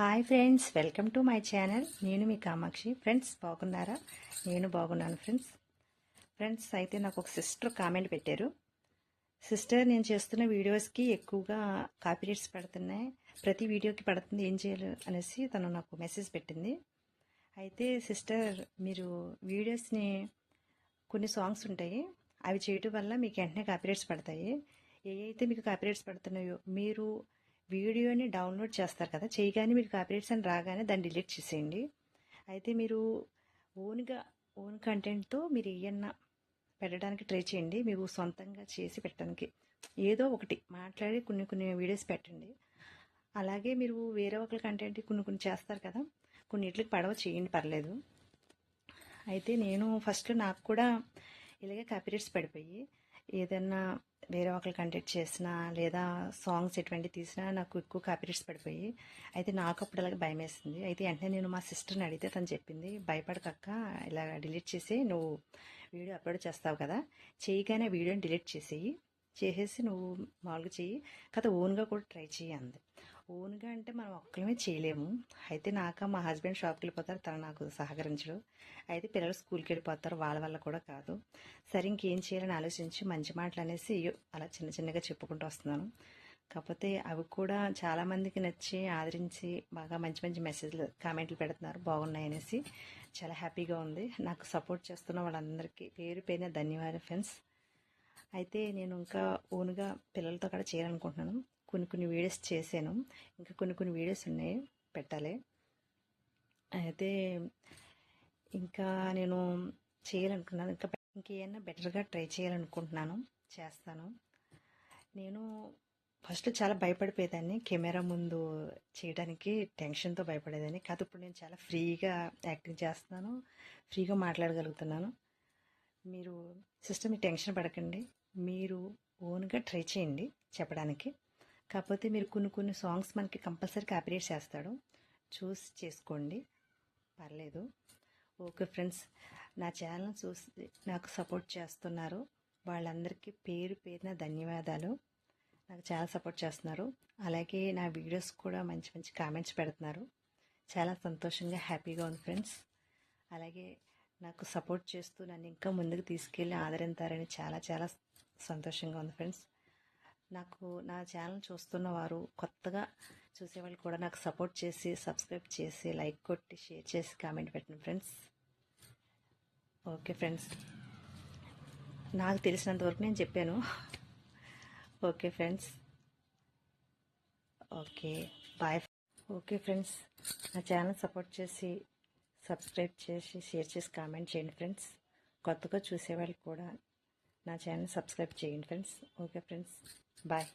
Hi friends welcome to my channel నేను మీ Kamakshi. Friends బాగున్నారా? నేను బాగున్నాను ఫ్రెండ్స్ ఫ్రెండ్స్ అయితే నాకు ఒక సిస్టర్ కామెంట్ పెట్టారు. సిస్టర్ నేను చేస్తున్న వీడియోస్కి ఎక్కువగా కాపీరేట్స్ పడుతున్నాయి. ప్రతి వీడియోకి పడుతుంది ఏం చేయాలి అనేసి తను నాకు మెసేజ్ పెట్టింది. అయితే సిస్టర్ మీరు వీడియోస్ని కొన్ని సాంగ్స్ ఉంటాయి. అవి చేయటం వల్ల మీకు వెంటనే కాపీరేట్స్ పడతాయి. ఏ అయితే మీకు కాపీరేట్స్ పడుతున్నాయో మీరు వీడియోని డౌన్లోడ్ చేస్తారు కదా. చేయగానే మీరు కాపీరేట్స్ అని రాగానే దాన్ని డిలీట్ చేసేయండి. అయితే మీరు ఓన్గా ఓన్ కంటెంట్తో మీరు ఏమన్నా పెట్టడానికి ట్రై చేయండి. మీకు సొంతంగా చేసి పెట్టడానికి. ఏదో ఒకటి మాట్లాడి కొన్ని కొన్ని వీడియోస్ పెట్టండి. అలాగే మీరు వేరే ఒకరి కంటెంట్ కొన్ని కొన్ని చేస్తారు కదా. కొన్నిట్లకి పడవ చేయండి పర్లేదు. అయితే నేను ఫస్ట్ నాకు కూడా ఇలాగే కాపీరేట్స్ పడిపోయి ఏదన్నా వేరే ఒకరి కంటెక్ట్ చేసినా లేదా సాంగ్స్ ఎటువంటివి తీసినా నాకు ఎక్కువ కాపీరేట్స్ పడిపోయి అయితే నాకు అప్పుడు అలాగే భయం వేసింది అయితే వెంటనే నేను మా సిస్టర్ని అడిగితే తను చెప్పింది భయపడకక్క ఇలా డిలీట్ చేసి నువ్వు వీడియో అప్లోడ్ చేస్తావు కదా చేయగానే వీడియోని డిలీట్ చేసేయి చేసేసి నువ్వు మామూలుగా చెయ్యి కథ ఓన్గా కూడా ట్రై చేయి అంది. ఓన్గా అంటే మనం ఒక్కలమే చేయలేము. అయితే నాక మా హస్బెండ్ షాప్కి వెళ్ళిపోతారు. తను నాకు సహకరించడు. అయితే పిల్లలు స్కూల్కి వెళ్ళిపోతారు. వాళ్ళ వల్ల కూడా కాదు. సరే ఇంకేం చేయాలని ఆలోచించి మంచి మాటలు అనేసి అలా చిన్న చిన్నగా చెప్పుకుంటూ వస్తున్నాను. కాకపోతే అవి కూడా చాలామందికి నచ్చి ఆదరించి బాగా మంచి మంచి మెసేజ్లు కామెంట్లు పెడుతున్నారు. బాగున్నాయి అనేసి చాలా హ్యాపీగా ఉంది. నాకు సపోర్ట్ చేస్తున్న వాళ్ళందరికీ పేరు పేరున ధన్యవాదాలు ఫ్రెండ్స్. అయితే నేను ఇంకా ఓన్గా పిల్లలతో కూడా చేయాలనుకుంటున్నాను. కొన్ని కొన్ని వీడియోస్ చేశాను. ఇంకా కొన్ని కొన్ని వీడియోస్ ఉన్నాయి. పెట్టాలి. అయితే ఇంకా నేను చేయాలనుకున్నాను. ఇంకా ఇంకేమైనా బెటర్గా ట్రై చేయాలనుకుంటున్నాను. చేస్తాను. నేను ఫస్ట్ చాలా భయపడిపోయేదాన్ని. కెమెరా ముందు చేయడానికి టెన్షన్తో భయపడేదాన్ని. కాదు ఇప్పుడు నేను చాలా ఫ్రీగా యాక్టింగ్ చేస్తున్నాను. ఫ్రీగా మాట్లాడగలుగుతున్నాను. మీరు సిస్టమ్ టెన్షన్ పడకండి. మీరు ఓన్గా ట్రై చేయండి చెప్పడానికి. కాకపోతే మీరు కొన్ని కొన్ని సాంగ్స్ మనకి కంపల్సరీ కాపరేట్ చేస్తాడు. చూసి చేసుకోండి. పర్లేదు. ఓకే ఫ్రెండ్స్ నా ఛానల్ చూసి నాకు సపోర్ట్ చేస్తున్నారు. వాళ్ళందరికీ పేరు పేరున ధన్యవాదాలు. నాకు చాలా సపోర్ట్ చేస్తున్నారు. అలాగే నా వీడియోస్ కూడా మంచి మంచి కామెంట్స్ పెడుతున్నారు. చాలా సంతోషంగా హ్యాపీగా ఉంది ఫ్రెండ్స్. అలాగే నాకు సపోర్ట్ చేస్తూ నన్ను ఇంకా ముందుకు తీసుకెళ్ళి ఆదరింతారని చాలా చాలా సంతోషంగా ఉంది ఫ్రెండ్స్. నాకు నా ఛానల్ చూస్తున్న వారు కొత్తగా చూసేవాళ్ళు కూడా నాకు సపోర్ట్ చేసి సబ్స్క్రైబ్ చేసి లైక్ కొట్టి షేర్ చేసి కామెంట్ పెట్టండి ఫ్రెండ్స్ ఓకే ఫ్రెండ్స్ నాకు తెలిసినంత వరకు నేను చెప్పాను. Okay friends okay bye okay friends నా ఛానల్ సపోర్ట్ చేసి సబ్స్క్రైబ్ చేసి షేర్ చేసి కామెంట్ చేయండి ఫ్రెండ్స్ కొత్తగా చూసేవాళ్ళు కూడా నా ఛానల్ సబ్స్క్రైబ్ చేయండి ఫ్రెండ్స్ ఓకే ఫ్రెండ్స్ బాయ్